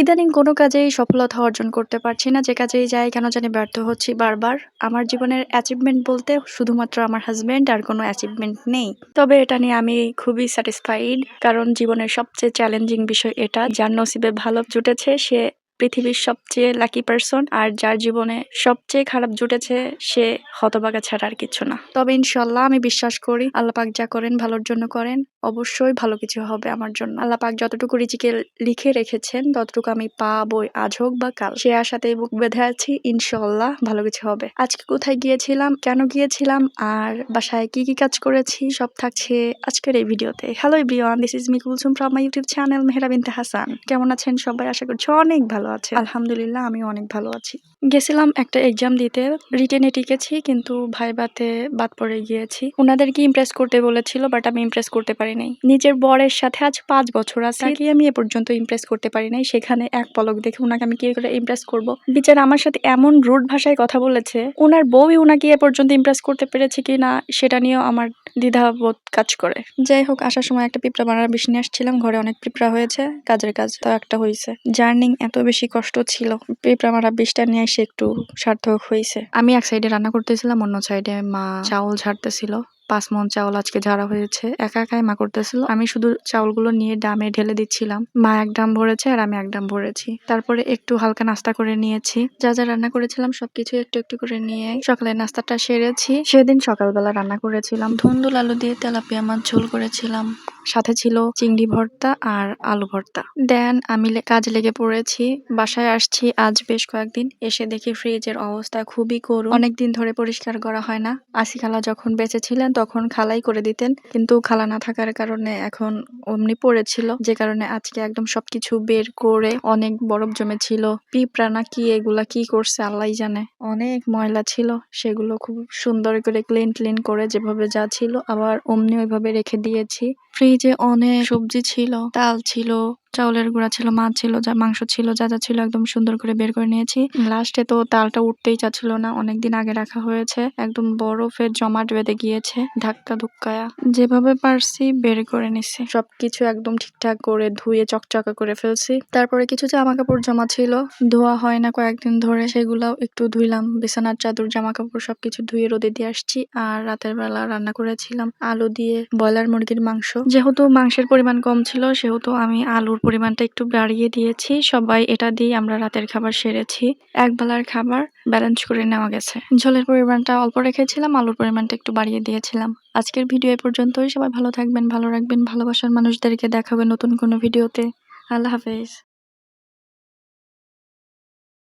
ইদানিং কোনো কাজেই সফলতা অর্জন করতে পারছি না, যে কাজেই যাই কেন জানি ব্যর্থ হচ্ছি বারবার। আমার জীবনের অ্যাচিভমেন্ট বলতে শুধুমাত্র আমার হাজব্যান্ড আর কোনো অ্যাচিভমেন্ট নেই। তবে এটা নিয়ে আমি খুবই স্যাটিসফাইড কারণ জীবনের সবচেয়ে চ্যালেঞ্জিং বিষয় এটা। যার নসিবে ভালো জুটেছে, সে পৃথিবীর সবচেয়ে লাকি পারসন আর যার জীবনে সবচেয়ে খারাপ জুটেছে, সে হতবাগা ছাড়া আর কিছু না। তবে ইনশাল্লাহ আমি বিশ্বাস করি, আল্লাহ পাক যা করেন ভালোর জন্য করেন, অবশ্যই ভালো কিছু হবে আমার জন্য। আল্লাহ পাক যতটুকু রিজিকে লিখে রেখেছেন, ততটুকু আমি পা বই আজ হোক বা কাল। সে আশাতেই বুক বেঁধে আছি ইনশাল্লাহ ভালো কিছু হবে। আজকে কোথায় গিয়েছিলাম, কেন গিয়েছিলাম, আর বাসায় কি কি কাজ করেছি, সব থাকছে আজকের এই ভিডিওতে। Hello everyone this is me Kulsum from my YouTube channel Mehra Binte Hasan. কেমন আছেন সবাই? আশা করছি অনেক ভালো আছে। আলহামদুলিল্লাহ আমি অনেক ভালো আছি। গেছিলাম একটা এক্সাম দিতে। রিটেনে টিকেছি কিন্তু ভাইবাতে বাদ পড়ে গিয়েছি। ওনাদেরকে ইমপ্রেস করতে বলেছিল বাট আমি ইমপ্রেস করতে পারি নাই। নিজের বরের সাথে আজ পাঁচ বছর আছে। তাকে আমি এ পর্যন্ত ইমপ্রেস করতে পারি নাই। সেখানে এক পলক দেখে ওনাকে আমি কি করে ইমপ্রেস করব? বিচার আমার সাথে এমন রুড ভাষায় কথা বলেছে ওনার বউই ওনাকে এ পর্যন্ত ইমপ্রেস করতে পেরেছে কি না সেটা নিয়েও আমার দ্বিধাবোধ কাজ করে। যাই হোক আসার সময় একটা পিঁপড়া বানার বেশি নিয়ে আসছিলাম, ঘরে অনেক পিঁপড়া হয়েছে, কাজের কাজ তো একটা হয়েছে জার্নিং এত বেশি কষ্ট ছিল, পিঁপড়া মারা বিষটা নিয়ে এসে একটু সার্থক হয়েছে আমি এক সাইডে রান্না করতেছিলাম, অন্য সাইডে মা চাউল ঝাড়তেছিল। পাঁচ মন চাউল আজকে ঝাড়া হয়েছে। একা একাই মা করতেছিল। আমি শুধু চাউলগুলো নিয়ে ডামে ঢেলে দিচ্ছিলাম। মা এক ডাম ভরেছে আর আমি এক ডাম ভরেছি। তারপরে একটু হালকা নাস্তা করে নিয়েছি। যা যা রান্না করেছিলাম সবকিছু একটু একটু করে নিয়ে সকালে নাস্তাটা সেরেছি। সেদিন সকালবেলা রান্না করেছিলাম। ধুন্দুল আলু দিয়ে তেলাপিয়া মাছ ঝোল করেছিলাম। সাথে ছিল চিংড়ি ভর্তা আর আলু ভর্তা। দেন আমি কাজে লেগে পড়েছি। বাসায় আসছি আজ বেশ কয়েকদিন। এসে দেখি ফ্রিজের অবস্থা খুবই করুণ। অনেকদিন ধরে পরিষ্কার করা হয় না। আসি খালা যখন বেঁচে ছিলেন তখন খালাই করে দিতেন। কিন্তু খালা না থাকার কারণে এখন অমনি পড়েছিল। যে কারণে আজকে একদম সবকিছু বের করে অনেক বরফ জমেছিল। পিঁপড়া না কি এগুলা কি করছে আল্লাহ জানে। অনেক ময়লা ছিল। সেগুলো খুব সুন্দর করে ক্লিন ক্লিন করে যেভাবে যা ছিল আবার অমনি ওইভাবে রেখে দিয়েছি। ফ্রিজে অনেক সবজি ছিল ডাল ছিল চাউলের গুঁড়া ছিল, মাছ ছিল, যা মাংস ছিল, যা যা ছিল একদম সুন্দর করে বের করে নিয়েছি। লাস্টে তো তালটা উঠতেই চাচ্ছিল না, অনেকদিন আগে রাখা হয়েছে। একদম বরফের জমাট বেঁধে গিয়েছে, ধাক্কা ধুক্কায়া। যেভাবে পারছি বের করে নিছি। সবকিছু একদম ঠিকঠাক করে ধুয়ে চকচকা করে ফেলছি। তারপরে কিছু জামা কাপড় জমা ছিল। ধোয়া হয় না কয়েকদিন ধরে, সেগুলাও একটু ধুইলাম। বিছানার চাদর জামা কাপড় সবকিছু ধুয়ে রোদে দিয়ে আসছি আর রাতের বেলা রান্না করেছিলাম আলু দিয়ে ব্রয়লার মুরগির মাংস। যেহেতু মাংসের পরিমাণ কম ছিল, সেহেতু আমি আলুর পরিমাণটা একটু বাড়িয়ে দিয়েছি। সবাই এটা দিয়ে আমরা রাতের খাবার সেরেছি। এক বেলার খাবার ব্যালেন্স করে নেওয়া গেছে। ঝোলের পরিমাণটা অল্প রেখেছিলাম, আলুর পরিমাণটা একটু বাড়িয়ে দিয়েছিলাম। আজকের ভিডিও এ পর্যন্তই। সবাই ভালো থাকবেন, ভালো রাখবেন। ভালোবাসার মানুষদেরকে দেখাবে নতুন কোনো ভিডিওতে। আল্লাহ হাফেজ।